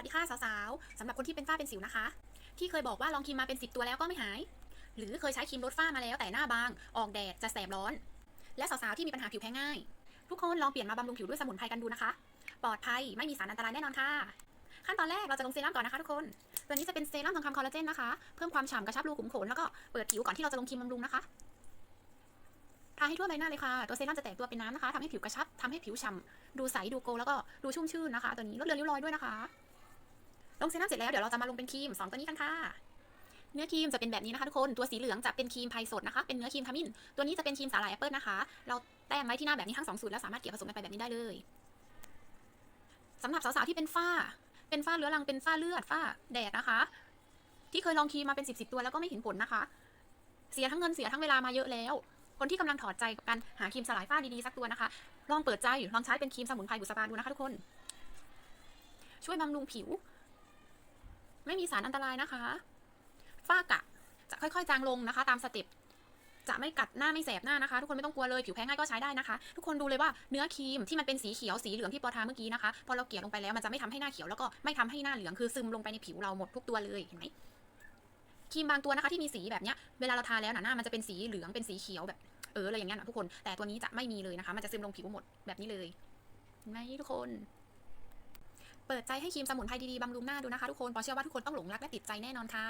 วัสดีค่ะสาวๆสำหรับคนที่เป็นฝ้าเป็นสิวนะคะ ที่เคยบอกว่าลองครีมมาเป็น10ตัวแล้วก็ไม่หาย หรือเคยใช้ครีมลดฝ้ามาแล้วแต่หน้าบาง ออกแดดจะแสบร้อน และสาวๆที่มีปัญหาผิวแพ้ง่าย ทุกคนลองเปลี่ยนมาบำรุงผิวด้วยสมุนไพรกันดูนะคะ ปลอดภัยไม่มีสารอันตรายแน่นอนค่ะ ขั้นตอนแรกเราจะลงเซรั่มก่อนนะคะทุกคนตัวนี้จะเป็นเซรั่มทองคำคอลลาเจนนะคะเพิ่มความฉ่ำกระชับรูขุมขนแล้วก็เปิดผิวก่อนที่เราจะลงครีมบำรุงนะคะทาให้ทั่วใบหน้าเลยค่ะ ตัวเซรั่มจะแตกตัวเป็นน้ำนะคะทำให้ผิวกระชับทำให้ผิวฉ่ำดูใส ดูโก แล้วก็ดูชุ่มชื่นนะคะ ตัวนี้ลดเลือนริ้วรอยด้วยนะคะ ลงเซรั่มเสร็จแล้วเดี๋ยวเราจะมาลงเป็นครีมสองตัวนี้กันค่ะเนื้อครีมจะเป็นแบบนี้นะคะทุกคน ตัวสีเหลืองจะเป็นครีมไพสดนะคะ เป็นเนื้อครีมขมิ้น ตัวนี้จะเป็นครีมสาหร่ายแอปเปิลนะคะ เราแต้มไว้ที่หน้าแบบนี้ทั้งสองสูตรแล้วสามารถเกลี่ยผสมกันไปแบบนี้ได้เลยสำหรับสาวๆที่เป็นฝ้า เป็นฝ้าเรื้อรัง เป็นฝ้าเลือด ฝ้าแดดนะคะ ที่เคยลองครีมมาเป็นสิบสิบตัวแล้วก็ไม่เห็นผลนะคะ เสียทั้งเงินเสียทั้งเวลามาเยอะแล้ว คนที่กำลังถอดใจกับการหาครีมสลายฝ้าดีๆสักตัวนะคะ ลองเปิดใจลองใช้เป็นครีมสมุนไพรบุษบาดูนะคะทุกคน ช่วยบำรุงผิว ไม่มีสารอันตรายนะคะฝ้ากะจะค่อยๆ จางลงนะคะ ตามสเต็ปจะไม่กัดหน้าไม่แสบหน้านะคะ ทุกคนไม่ต้องกลัวเลยผิวแพ้ง่ายก็ใช้ได้นะคะ ทุกคนดูเลยว่าเนื้อครีมที่มันเป็นสีเขียวสีเหลืองที่ปอทาเมื่อกี้นะคะพอเราเกลี่ยลงไปแล้วมันจะไม่ทำให้หน้าเขียวแล้วก็ไม่ทำให้หน้าเหลืองคือซึมลงไปในผิวเราหมดทุกตัวเลยเห็นไหมครีมบางตัวนะคะที่มีสีแบบเนี้ยเวลาเราทาแล้วหน้ามันจะเป็นสีเหลืองเป็นสีเขียวแบบเอออะไรอย่างเงี้ยนะทุกคนแต่ตัวนี้จะไม่มีเลยนะคะ มันจะซึมลงผิวหมดแบบนี้เลยเห็นไหมทุกคน เปิดใจให้ครีมสมุนไพรดีๆบำรุงหน้าดูนะคะทุกคนปอเชื่อว่าทุกคนต้องหลงรักและติดใจแน่นอนค่ะ